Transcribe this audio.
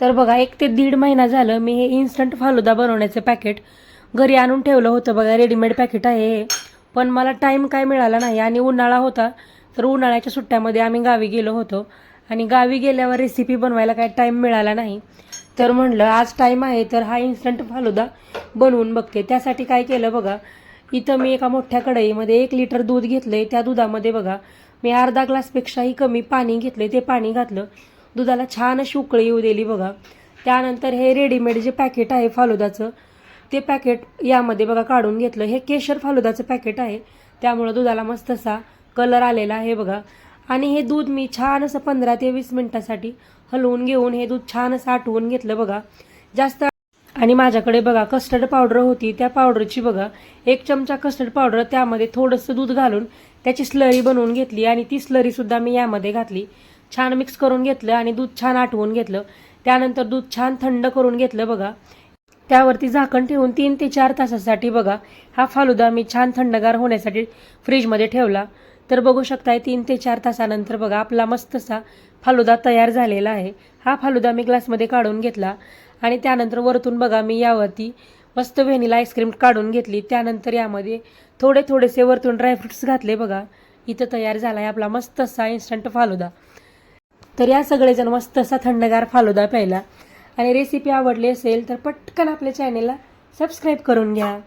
तर बघा एक ते दीड महिना झालं मी हे इन्स्टंट फालुदा बनवण्याचं पॅकेट घरी आणून ठेवलं होतं. बघा रेडीमेड पॅकेट आहे हे. पण मला टाईम काय मिळाला नाही आणि उन्हाळा होता तर उन्हाळ्याच्या सुट्ट्यामध्ये आम्ही गावी गेलो होतो. आणि गावी गेल्यावर रेसिपी बनवायला काय टाईम मिळाला नाही. तर म्हणलं आज टाईम आहे तर हा इन्स्टंट फालुदा बनवून बघते. त्यासाठी काय केलं बघा इथं मी एका मोठ्या कढईमध्ये एक लिटर दूध घेतलंय. त्या दुधामध्ये बघा मी अर्धा ग्लासपेक्षाही कमी पाणी घेतलंय. ते पाणी घातलं. दुधाला छान अशी उकळी येऊ दिली बघा. त्यानंतर हे रेडीमेड जे पॅकेट आहे फालुदाचं ते पॅकेट यामध्ये बघा काढून घेतलं. हे केशर फालुदाचं पॅकेट आहे. त्यामुळं दुधाला मस्त असा कलर आलेला आहे बघा. आणि हे दूध मी छान असं पंधरा ते वीस मिनिटासाठी हलवून घेऊन हे दूध छान असं आटवून घेतलं बघा. जास्त आणि माझ्याकडे बघा कस्टर्ड पावडर होती. त्या पावडरची बघा एक चमचा कस्टर्ड पावडर त्यामध्ये थोडंसं दूध घालून त्याची स्लरी बनवून घेतली आणि ती स्लरीसुद्धा मी यामध्ये घातली. छान मिक्स करून घेतलं आणि दूध छान आटवून घेतलं. त्यानंतर दूध छान थंड करून घेतलं बघा. त्यावरती झाकण ठेवून तीन ते चार तासासाठी बघा. हा फालुदा मी छान थंडगार होण्यासाठी फ्रीजमध्ये ठेवला. तर बघू शकताय तीन ते चार तासानंतर बघा आपला मस्तसा फालुदा तयार झालेला आहे. हा फालुदा मी ग्लासमध्ये काढून घेतला. आणि त्यानंतर वरतून बघा मी यावरती मस्त व्हॅनिला आईस्क्रीम काढून घेतली. त्यानंतर यामध्ये थोडे थोडेसे वरतून ड्रायफ्रुट्स घातले बघा. इथं तयार झाला आहे आपला मस्त असा इन्स्टंट फालुदा. तर या सगळेजण मस्त असा थंडगार फालुदा प्यायला. आणि रेसिपी आवडली असेल तर पटकन आपल्या चॅनेलला सबस्क्राईब करून घ्या.